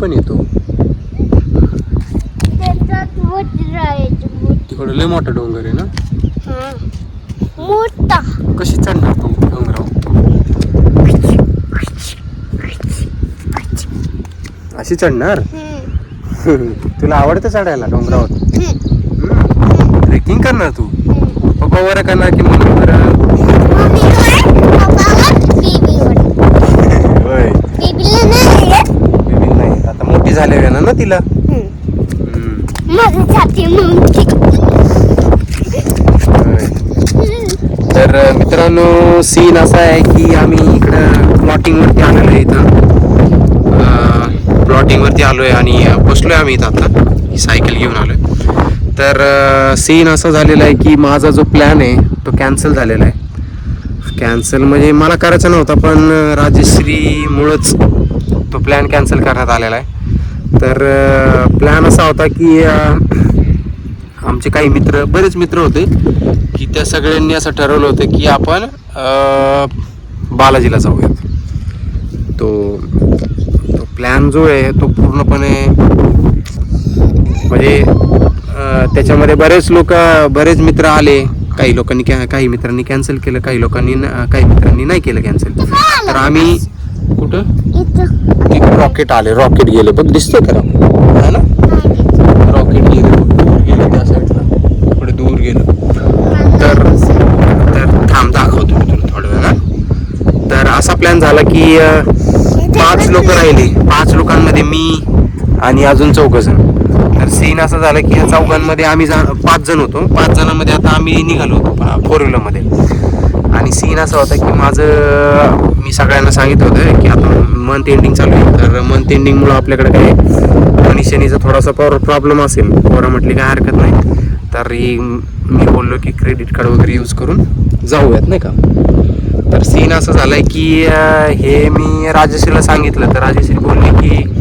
पण येतो. तिकडं लय मोठा डोंगर आहे ना. मोठा. कशी चढणार तू डोंगरावर? अशी चढणार. तुला आवडतं चढायला डोंगरावर. ट्रेकिंग करणार तू. पप्पा वर करणार की वर मम्मीवर, पप्पावर, बेबीवर. होय बेबीला नाही येत. बेबी नाही आता मोठी आहे ना तिला. तर मित्रांनो सीन असा आहे की आम्ही इकडं प्लॉटिंगवरती आलेलो आहे इथं. प्लॉटिंगवरती आलो आहे आणि अ, बसलोय आम्ही इथं आता. ही सायकल घेऊन आलोय. तर सीन असा झालेला आहे की माझा जो प्लॅन आहे तो कॅन्सल झालेला आहे. कॅन्सल म्हणजे मला करायचा नव्हता पण राजश्रीमुळंच तो प्लॅन कॅन्सल करण्यात आलेला आहे. तर प्लॅन असा होता की आमचे काही मित्र बरेच मित्र होते की त्या सगळ्यांनी असं ठरवलं होतं की आपण बालाजीला जाऊयात. तो तो प्लॅन जो आहे तो पूर्णपणे म्हणजे त्याच्यामध्ये बरेच लोक बरेच मित्र आले. काही लोकांनी कॅ काही मित्रांनी कॅन्सल केलं काही लोकांनी काही मित्रांनी नाही केलं कॅन्सल तर आम्ही कुठं. एक रॉकेट आले रॉकेट गेले. बघ दिसतंय का है ना? रॉकेट गेले दूर गेलं त्या साईडला पुढे दूर गेलं. तर तर थांब दाखवतो मी तुला थोड्या वेळा तर असा प्लॅन झाला की पाच लोक राहिले. पाच लोकांमध्ये मी आणि अजून चौघ जण. तर सीन असं झालं की ह्या चौघांमध्ये आम्ही जा पाच जण होतो. पाच जणांमध्ये आता आम्ही निघालो होतो फोर व्हीलरमध्ये आणि सीन असा होता की माझं मी सगळ्यांना सांगितलं होतं की आता मंथ एंडिंग चालू आहे. तर मंथ एंडिंगमुळं आपल्याकडे काय मनी शनीचा थोडासा प्रॉब्लेम असेल. पोरं म्हटली काय हरकत नाही. तर मी बोललो की क्रेडिट कार्ड वगैरे यूज करून जाऊयात नाही का? तर सीन असं झालंय की हे मी राजश्रीला सांगितलं. तर राजश्री बोलली की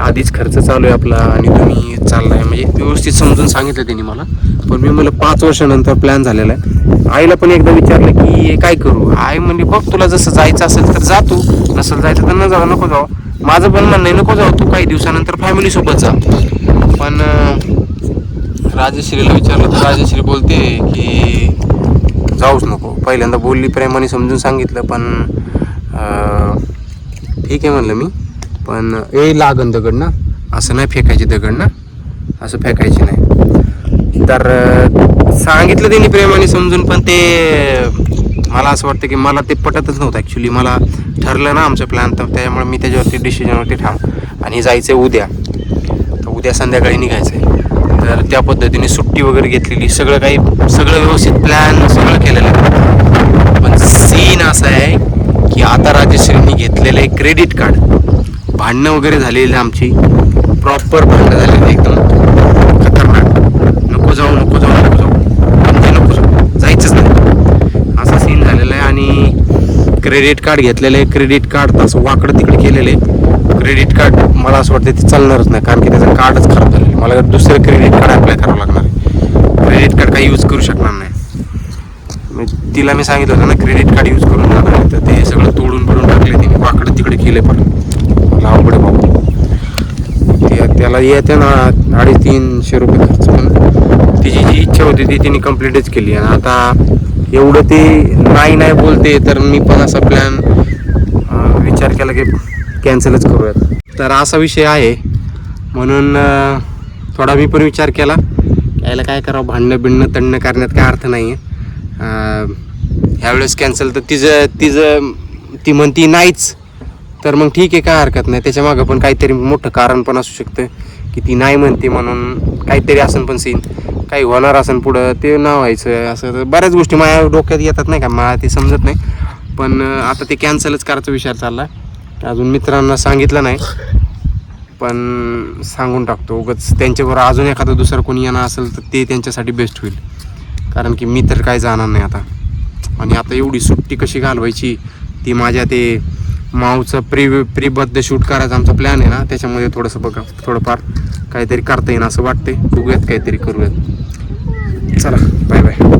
आधीच खर्च चालू आहे आपला आणि तुम्ही चाललाय. म्हणजे व्यवस्थित समजून सांगितलं त्यांनी मला. पण मी मला पाच वर्षानंतर प्लॅन झालेला आहे. आईला पण एकदा विचारलं की काय करू? आई म्हणजे बघ तुला जसं जायचं असेल तर जा तू. नसेल जायचं तर न जाऊ नको जाऊ. माझं पण म्हणणं आहे नको जाऊ तू. काही दिवसानंतर फॅमिलीसोबत जा. पण राजश्रीला विचारलं तर राजश्री बोलते की जाऊच नको. पहिल्यांदा बोलली प्रेमाने समजून सांगितलं पण ठीक आहे म्हणलं मी. पण ए लागन दगड ना. असं नाही फेकायची दगड ना. असं फेकायची नाही. तर सांगितलं त्यांनी प्रेमाने समजून पण ते मला असं वाटतं की मला ते पटतच नव्हतं ॲक्च्युली मला ठरलं ना आमचं प्लॅन तर त्याच्यामुळे मी त्याच्यावरती डिसिजनवरती ठाम. आणि जायचं आहे उद्या. तर उद्या संध्याकाळी निघायचं आहे तर त्या पद्धतीने सुट्टी वगैरे घेतलेली. सगळं काही सगळं व्यवस्थित प्लॅन सगळं केलेलं. आहे पण सीन असा आहे की आता राजश्रींनी घेतलेलं आहे क्रेडिट कार्ड भांडणं वगैरे झालेली आमची. प्रॉपर भांडणं झालेली एकदम खतरनाक. नको जाऊ नको जाऊ नको जाऊ. आमचे नको जाऊ. जायचंच नाही. असा सीन झालेला आहे आणि क्रेडिट कार्ड घेतलेलं आहे. क्रेडिट कार्ड तसं वाकडं तिकडे केलेलं आहे. क्रेडिट कार्ड मला असं वाटतं ते चालणारच नाही. कारण की त्याचं कार्डच खराब झालेलं आहे. मला दुसरं क्रेडिट कार्ड अप्लाय करावं लागणार आहे. क्रेडिट कार्ड काही यूज करू शकणार नाही. तिला मी सांगितलं होतं ना क्रेडिट कार्ड यूज करून जाणार तर ते सगळं तोडून पडून टाकले तिने. वाकडं तिकडे केले पण लांबडे आहे भाऊ. ते त्याला येते ना अडीच तीनशे रुपये खर्च पण तिची जी इच्छा होती ती तिने कम्प्लीटच केली. आणि आता एवढं ते नाही नाही बोलते तर मी पण असा प्लॅन विचार केला की कॅन्सलच करूयात. तर असा विषय आहे. म्हणून थोडा मी पण विचार केला. यायला काय करावं? भांडणं बिणणं तंडणं करण्यात काय अर्थ नाही आहे ह्यावेळेस कॅन्सल तर तिचं तिचं ती म्हणती नाहीच. तर मग ठीक आहे काय हरकत नाही. त्याच्या मागं पण काहीतरी मोठं कारण पण असू शकतं. की ती नाही म्हणते म्हणून काहीतरी असन पण सीन काही होणार असन पुढं ते ना व्हायचं असं. तर बऱ्याच गोष्टी माझ्या डोक्यात येतात नाही का? मला ते समजत नाही. पण आता ते कॅन्सलच करायचा विचार चालला अजून मित्रांना सांगितलं नाही. पण सांगून टाकतो. उगच त्यांच्याबरोबर अजून एखादं दुसरं कोणी येणार असेल तर ते त्यांच्यासाठी बेस्ट होईल. कारण की मी तर काय जाणार नाही आता. आणि आता एवढी सुट्टी कशी घालवायची? ती माझ्या ते माऊचं प्री प्री बर्थडे शूट करायचा आमचा प्लॅन आहे ना त्याच्यामध्ये थोडंसं बघा थोडंफार काहीतरी करता येईन असं वाटते बघूयात काहीतरी करूयात. चला बाय बाय